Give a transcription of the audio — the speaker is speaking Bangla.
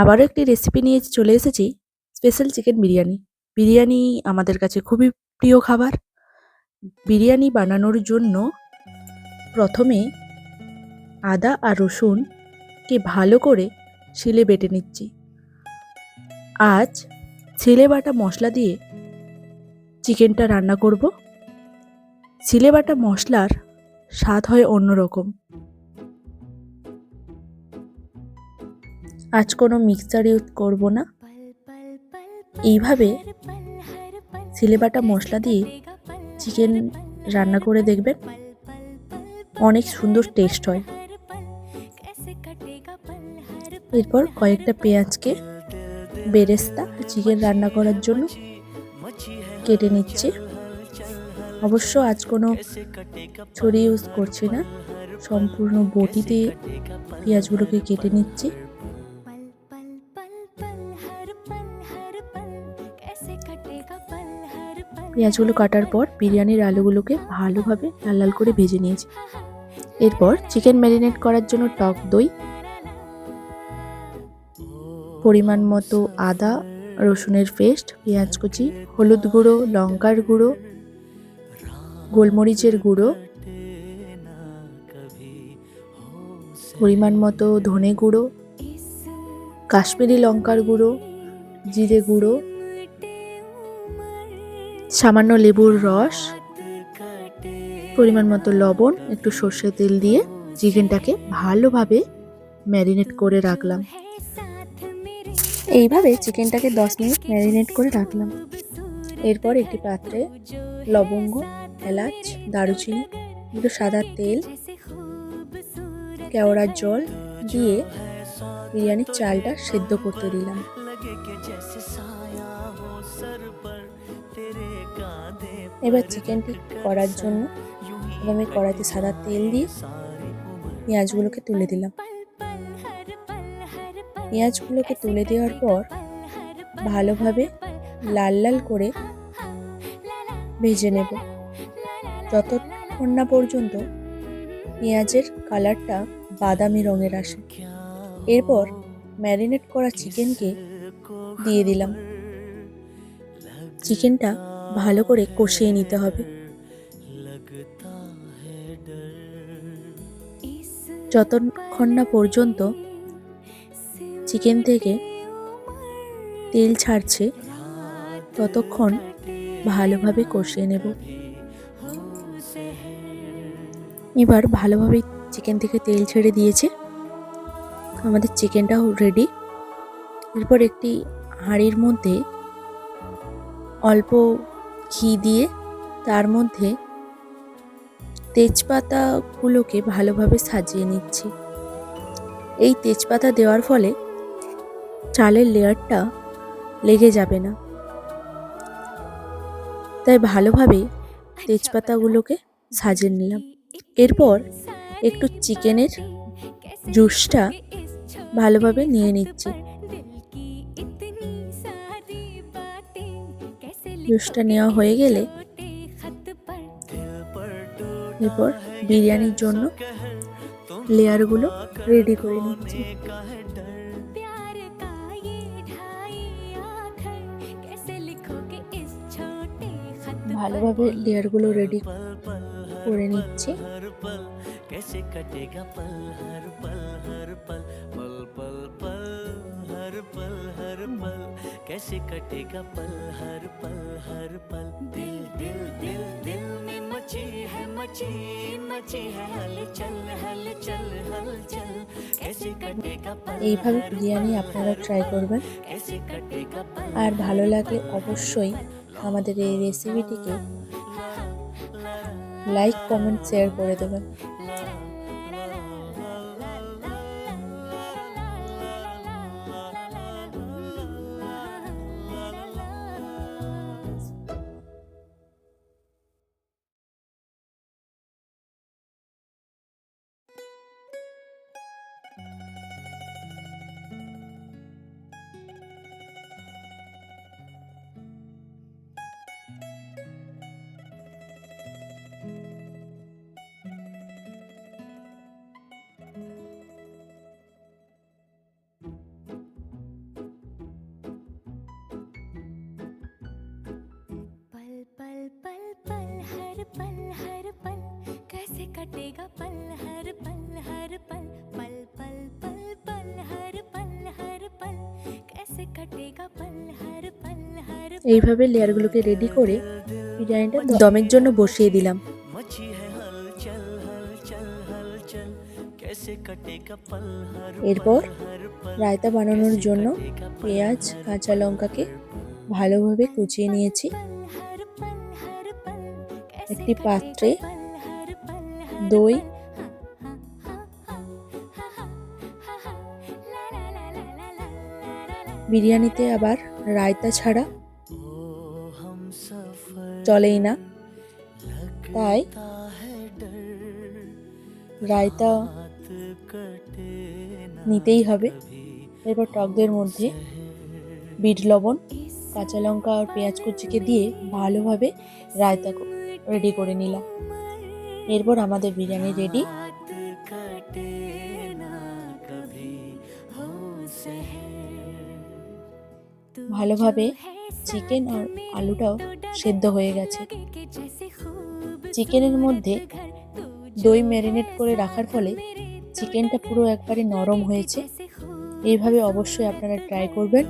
আবারও একটি রেসিপি নিয়ে চলে এসেছি স্পেশাল চিকেন বিরিয়ানি। বিরিয়ানি আমাদের কাছে খুবই প্রিয় খাবার। বিরিয়ানি বানানোর জন্য প্রথমে আদা আর রসুনকে ভালো করে শিলে বেটে নিচ্ছি। আজ ছিলে বাটা মশলা দিয়ে চিকেনটা রান্না করব। ছিলে বাটা মশলার স্বাদ হয় অন্যরকম। আজ কোনো মিক্সার ইউজ করব না। এইভাবে সিলেবাটা মশলা দিয়ে চিকেন রান্না করে দেখবেন, অনেক সুন্দর টেস্ট হয়। এরপর কয়েকটা পেঁয়াজকে বেরেস্তা চিকেন রান্না করার জন্য কেটে নিচ্ছে। অবশ্য আজ কোনো ছড়ি ইউজ করছি না, সম্পূর্ণ বটি দিয়ে পেঁয়াজগুলোকে কেটে নিচ্ছি। পেঁয়াজগুলো কাটার পর বিরিয়ানির আলুগুলোকে ভালোভাবে লাল লাল করে ভেজে নিয়েছি। এরপর চিকেন ম্যারিনেট করার জন্য টক দই, পরিমাণ মতো আদা, রসুনের পেস্ট, পেঁয়াজ কুচি, হলুদ গুঁড়ো, লঙ্কার গুঁড়ো, গোলমরিচের গুঁড়ো, পরিমাণ মতো ধনে গুঁড়ো, কাশ্মীরি লঙ্কার গুঁড়ো, জিরে গুঁড়ো সামান্য লেবুর রস, পরিমাণ মতো লবণ, একটু সর্ষে তেল দিয়ে চিকেনটাকে ভালোভাবে ম্যারিনেট করে রাখলাম। এইভাবে চিকেনটাকে দশ মিনিট ম্যারিনেট করে রাখলাম। এরপর একটি পাত্রে লবঙ্গ, এলাচ, দারুচিনি, একটু সাদা তেল, কেওড়ার জল দিয়ে বিরিয়ানির চালটা সেদ্ধ করতে দিলাম। এবার চিকেনটি করার জন্য আমি কড়াইতে সাদা তেল দিয়ে পেঁয়াজগুলোকে তুলে দিলাম। পেঁয়াজগুলোকে তুলে দেওয়ার পর ভালোভাবে লাল লাল করে ভেজে নেব। যতক্ষণ না পর্যন্ত পেঁয়াজের কালারটা বাদামি রঙের আসে। এরপর ম্যারিনেট করা চিকেনকে দিয়ে দিলাম। চিকেনটা ভালো করে কষিয়ে নিতে হবে। যতক্ষণ না পর্যন্ত চিকেন থেকে তেল ছাড়ছে, ততক্ষণ ভালোভাবে কষিয়ে নেব। এবার ভালোভাবে চিকেন থেকে তেল ছেড়ে দিয়েছে। আমাদের চিকেনটাও রেডি এরপর একটি হাঁড়ির মধ্যে অল্প ঘি দিয়ে তার মধ্যে তেজপাতাগুলোকে ভালোভাবে সাজিয়ে নিচ্ছি। এই তেজপাতা দেওয়ার ফলে চালের লেয়ারটা লেগে যাবে না। তাই ভালোভাবে তেজপাতাগুলোকে সাজিয়ে নিলাম। এরপর একটু চিকেনের জুসটা ভালোভাবে নিয়ে নিচ্ছি। জুসটা নেওয়া হয়ে গেলে এরপর বিরিয়ানির জন্য লেয়ারগুলো রেডি করে নিচ্ছি ভালোভাবে লেয়ারগুলো রেডি করে নিচ্ছি कैसे कटेगा पल हर पल हर पल पल पल पल हर पल हर पल कैसे कटेगा पल हर पल हर पल दिल दिल दिल दिल में मची है मची मची है हलचल हलचल हलचल कैसे कटेगा पल এইভাবে বিরিয়ানি আপনারা ট্রাই করবেন আর ভালো লাগলে অবশ্যই আমাদের এই রেসিপিটিকে লাইক কমেন্ট শেয়ার করে দেবেন पल हर पल कैसे कटेगा पल हर पल हर पल पल पल पल पल हर पल हर पल कैसे कटेगा पल हर पल हर এইভাবে লেয়ারগুলোকে রেডি করে বিরিয়ানিটা দমের জন্য বসিয়ে দিলাম। এরপর রায়তা বানানোর জন্য পেঁয়াজ কাঁচা লঙ্কাকে ভালোভাবে কুচিয়ে নিয়েছি। একটি পাত্রে দই, বিরিয়ানিতে আবার রায়তা ছাড়া চলেই না। তাই রায়তা নিতেই হবে। এরপর টকদের মধ্যে বিট লবণ, কাঁচা লঙ্কা আর পেঁয়াজ কুচিকে দিয়ে ভালোভাবে রায়তা রেডি করে নিলাম। এরপর আমাদের বিরিয়ানি রেডি ভালোভাবে চিকেন আর আলুটাও সেদ্ধ হয়ে গেছে। চিকেনের মধ্যে দই ম্যারিনেট করে রাখার ফলে চিকেনটা পুরো একবারে নরম হয়েছে। এইভাবে অবশ্যই আপনারা ট্রাই করবেন।